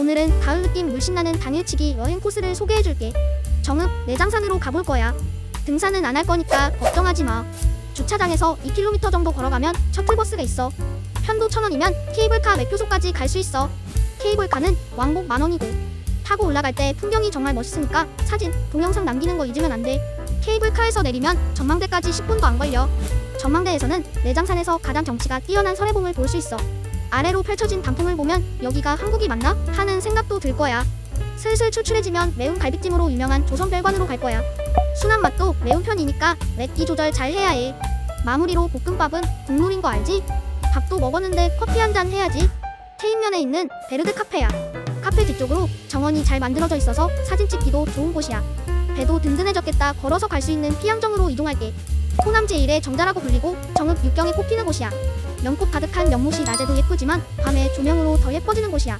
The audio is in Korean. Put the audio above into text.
오늘은 가을 느낌 물씬 나는 당일치기 여행 코스를 소개해줄게. 정읍 내장산으로 가볼 거야. 등산은 안 할 거니까 걱정하지 마. 주차장에서 2km 정도 걸어가면 셔틀버스가 있어. 편도 1000원이면 케이블카 매표소까지 갈 수 있어. 케이블카는 왕복 만원이고 타고 올라갈 때 풍경이 정말 멋있으니까 사진, 동영상 남기는 거 잊으면 안 돼. 케이블카에서 내리면 전망대까지 10분도 안 걸려. 전망대에서는 내장산에서 가장 경치가 뛰어난 설해봉을 볼 수 있어. 아래로 펼쳐진 단풍을 보면 여기가 한국이 맞나 하는 생각도 들 거야. 슬슬 출출해지면 매운 갈비찜으로 유명한 조선별관으로 갈 거야. 순한 맛도 매운 편이니까 맵기 조절 잘 해야 해. 마무리로 볶음밥은 국물인 거 알지? 밥도 먹었는데 커피 한 잔 해야지. 테인면에 있는 베르드 카페야. 카페 뒤쪽으로 정원이 잘 만들어져 있어서 사진 찍기도 좋은 곳이야. 배도 든든해졌겠다 걸어서 갈 수 있는 피양정으로 이동할게. 호남 제1의 정자라고 불리고 정읍 육경에 꼽히는 곳이야. 연꽃 가득한 연못이 낮에도 예쁘지만 밤에 조명으로 더 예뻐지는 곳이야.